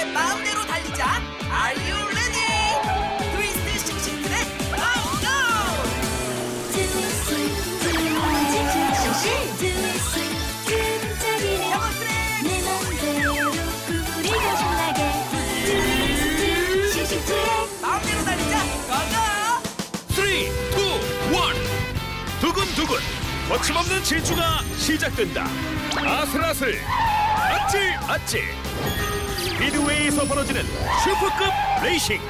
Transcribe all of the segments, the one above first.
내 마음대로 달리자 Are you ready? 트위스트 싱싱 트랙 고고! 영어 트랙 마음대로 달리자 고고! 3, 2, 1 두근두근 거침없는 질주가 시작된다 아슬아슬 아찔 아찔 스피드웨이에서 벌어지는 슈퍼급 레이싱.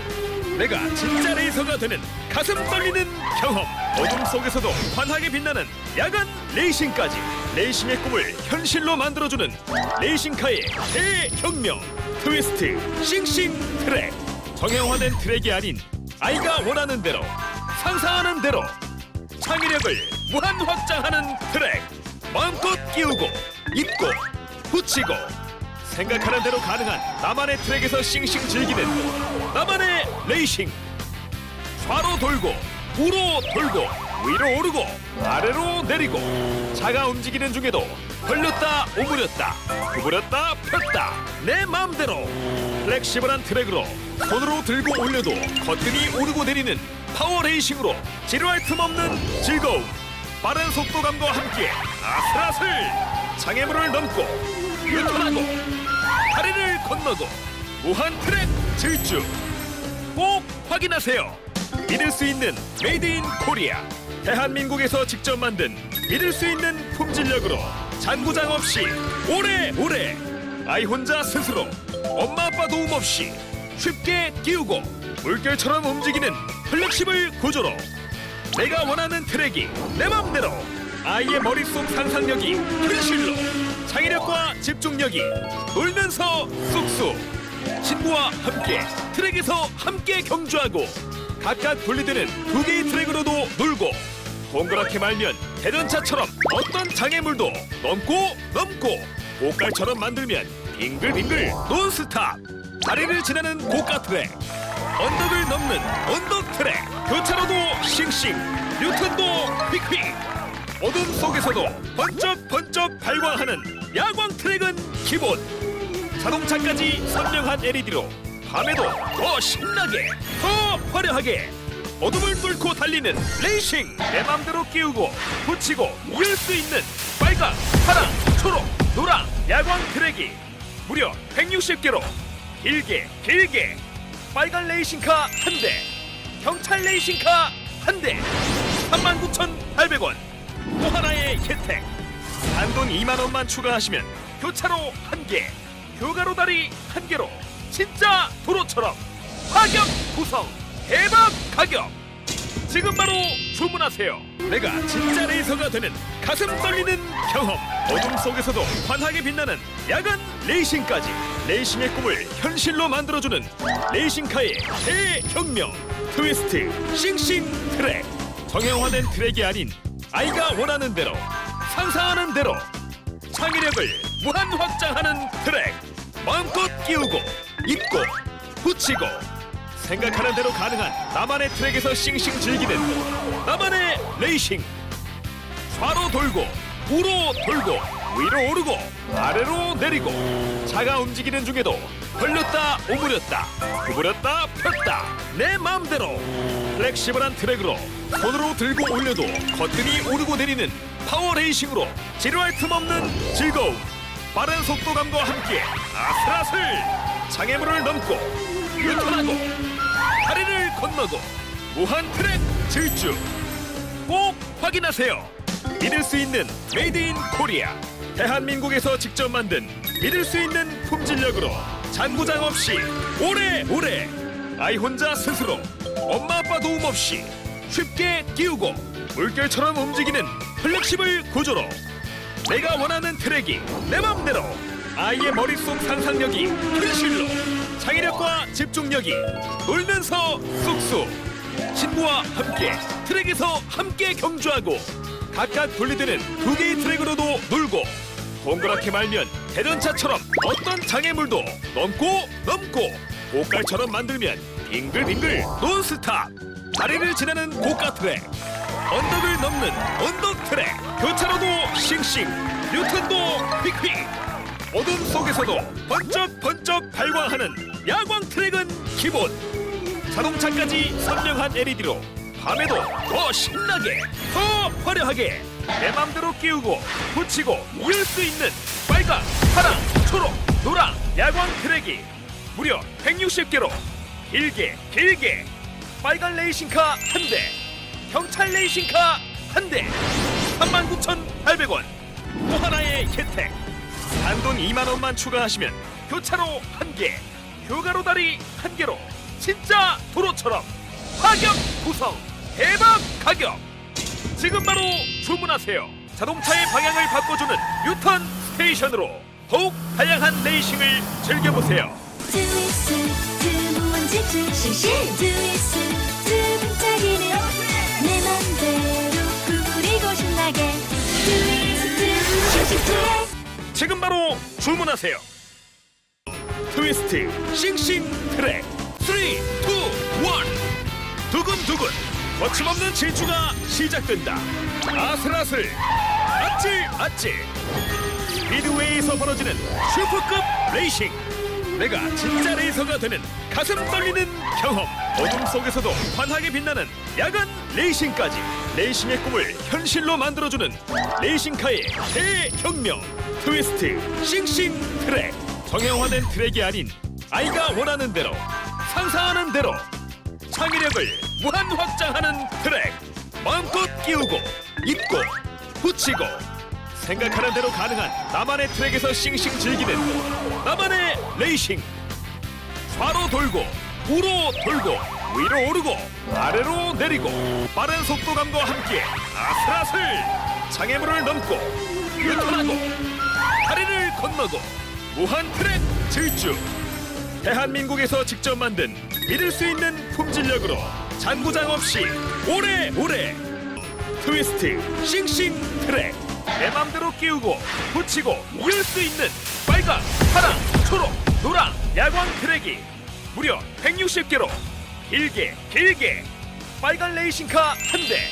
내가 진짜 레이서가 되는 가슴 떨리는 경험. 어둠 속에서도 환하게 빛나는 야간 레이싱까지. 레이싱의 꿈을 현실로 만들어주는 레이싱카의 대혁명. 트위스트 싱싱 트랙. 정형화된 트랙이 아닌 아이가 원하는 대로 상상하는 대로 창의력을 무한 확장하는 트랙. 마음껏 끼우고 입고 붙이고 생각하는 대로 가능한 나만의 트랙에서 싱싱 즐기는 나만의 레이싱. 좌로 돌고 우로 돌고 위로 오르고 아래로 내리고 차가 움직이는 중에도 벌렸다 오므렸다 구부렸다 폈다 내 마음대로 플렉시블한 트랙으로 손으로 들고 올려도 거뜬히 오르고 내리는 파워 레이싱으로 지루할 틈 없는 즐거움. 빠른 속도감과 함께 아슬아슬 장애물을 넘고 유턴하고 다리를 건너고 무한 트랙 질주 꼭 확인하세요. 믿을 수 있는 메이드 인 코리아. 대한민국에서 직접 만든 믿을 수 있는 품질력으로 잔고장 없이 오래오래 아이 혼자 스스로 엄마 아빠 도움 없이 쉽게 끼우고 물결처럼 움직이는 플렉시블 구조로 내가 원하는 트랙이 내 맘대로 아이의 머릿속 상상력이 현실로 창의력과 집중력이 놀면서 쑥쑥 친구와 함께 트랙에서 함께 경주하고 각각 분리되는 두 개의 트랙으로도 놀고 동그랗게 말면 대전차처럼 어떤 장애물도 넘고 넘고 고깔처럼 만들면 빙글빙글 논스탑. 다리를 지나는 고가 트랙 언덕을 넘는 언덕 트랙. 교차로도 싱싱 뉴턴도 휙휙 어둠 속에서도 번쩍번쩍 발광하는 야광 트랙은 기본 자동차까지 선명한 LED로 밤에도 더 신나게 더 화려하게 어둠을 뚫고 달리는 레이싱 내 맘대로 끼우고 붙이고 이을 수 있는 빨강, 파랑, 초록, 노랑 야광 트랙이 무려 160개로 길게 길게 빨간 레이싱카 한 대, 경찰 레이싱카 한 대, 39,800원. 또 하나의 혜택. 단돈 2만 원만 추가하시면 교차로 한 개, 교가로 다리 한 개로 진짜 도로처럼 파격 구성 대박 가격. 지금 바로 주문하세요. 내가 진짜 레이서가 되는 가슴 떨리는 경험. 어둠 속에서도 환하게 빛나는 야간 레이싱까지. 레이싱의 꿈을 현실로 만들어주는 레이싱카의 대혁명. 트위스트 싱싱 트랙. 정형화된 트랙이 아닌 아이가 원하는 대로 상상하는 대로 창의력을 무한 확장하는 트랙. 마음껏 끼우고 입고 붙이고 생각하는 대로 가능한 나만의 트랙에서 싱싱 즐기는 나만의 레이싱 좌로 돌고 우로 돌고 위로 오르고 아래로 내리고 차가 움직이는 중에도 벌렸다 오므렸다 구부렸다 폈다 내 마음대로 플렉시블한 트랙으로 손으로 들고 올려도 거뜬히 오르고 내리는 파워 레이싱으로 지루할 틈 없는 즐거움 빠른 속도감과 함께 아슬아슬 장애물을 넘고 유턴하고 다리를 건너고 무한 트랙 질주. 꼭 확인하세요. 믿을 수 있는 메이드 인 코리아. 대한민국에서 직접 만든 믿을 수 있는 품질력으로 잔고장 없이 오래오래 아이 혼자 스스로 엄마 아빠 도움 없이 쉽게 끼우고 물결처럼 움직이는 플렉시블 구조로 내가 원하는 트랙이 내 맘대로 아이의 머릿속 상상력이 현실로 창의력과 집중력이 놀면서 쑥쑥 친구와 함께 트랙에서 함께 경주하고 각각 분리되는 두 개의 트랙으로도 놀고 동그랗게 말면 대전차처럼 어떤 장애물도 넘고 넘고 고깔처럼 만들면 빙글빙글 논스탑 다리를 지나는 고가 트랙 언덕을 넘는 언덕 트랙. 교차로도 싱싱 뉴턴도 휙휙 어둠 속에서도 번쩍 번쩍 발광하는 야광 트랙은 기본. 자동차까지 선명한 LED로 밤에도 더 신나게 더 화려하게 내 맘대로 끼우고 붙이고 이을 수 있는 빨강, 파랑, 초록, 노랑 야광 트랙이 무려 160개로 길게 길게 빨간 레이싱카 한 대, 경찰 레이싱카 한 대, 39,800원. 또 하나의 혜택. 단돈 2만 원만 추가하시면 교차로 한 개, 교가로 다리 한 개로 진짜 도로처럼 파격 구성 대박 가격. 지금 바로 주문하세요. 자동차의 방향을 바꿔주는 유턴 스테이션으로 더욱 다양한 레이싱을 즐겨보세요. 트위스 트위스 지금 바로 주문하세요. 트위스트 싱싱 트랙. 3, 2, 1 두근두근. 거침없는 질주가 시작된다. 아슬아슬. 아찔 아찔. 스피드웨이에서 벌어지는 슈퍼급 레이싱 내가 진짜 레이서가 되는 가슴 떨리는 경험. 어둠 속에서도 환하게 빛나는 야간 레이싱까지. 레이싱의 꿈을 현실로 만들어주는 레이싱카의 대혁명. 트위스트 싱싱 트랙. 정형화된 트랙이 아닌 아이가 원하는 대로 상상하는 대로 창의력을 무한 확장하는 트랙. 마음껏 끼우고 입고 붙이고 생각하는 대로 가능한 나만의 트랙에서 싱싱 즐기는 나만의 레이싱. 좌로 돌고 우로 돌고 위로 오르고 아래로 내리고 빠른 속도감과 함께 아슬아슬 장애물을 넘고 유턴하고 다리를 건너고 무한 트랙 질주. 대한민국에서 직접 만든 믿을 수 있는 품질력으로 잔고장 없이 오래오래 트위스트 싱싱 트랙 내 맘대로 끼우고 붙이고 이을 수 있는 빨강, 파랑, 초록, 노랑 야광 트랙이 무려 160개로 길게 길게. 빨간 레이싱카 한 대,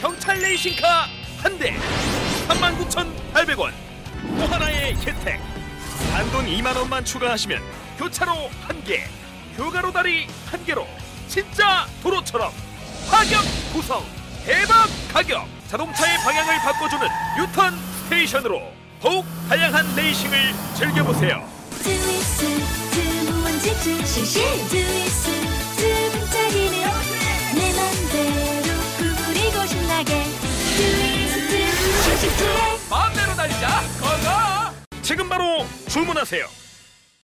경찰 레이싱카 한 대, 39,800원. 또 하나의 혜택. 단돈 2만 원만 추가하시면 교차로 한 개, 교가로 다리 한 개로 진짜 도로처럼. 파격 구성 대박 가격 자동차의 방향을 바꿔주는 유턴 스테이션으로 더욱 다양한 레이싱을 즐겨보세요. 트위스 드문 집중 실시 트위스 내 맘대로 구부리고 신나게 트위스트 실시 마음대로 달리자 고고 지금 바로 주문하세요.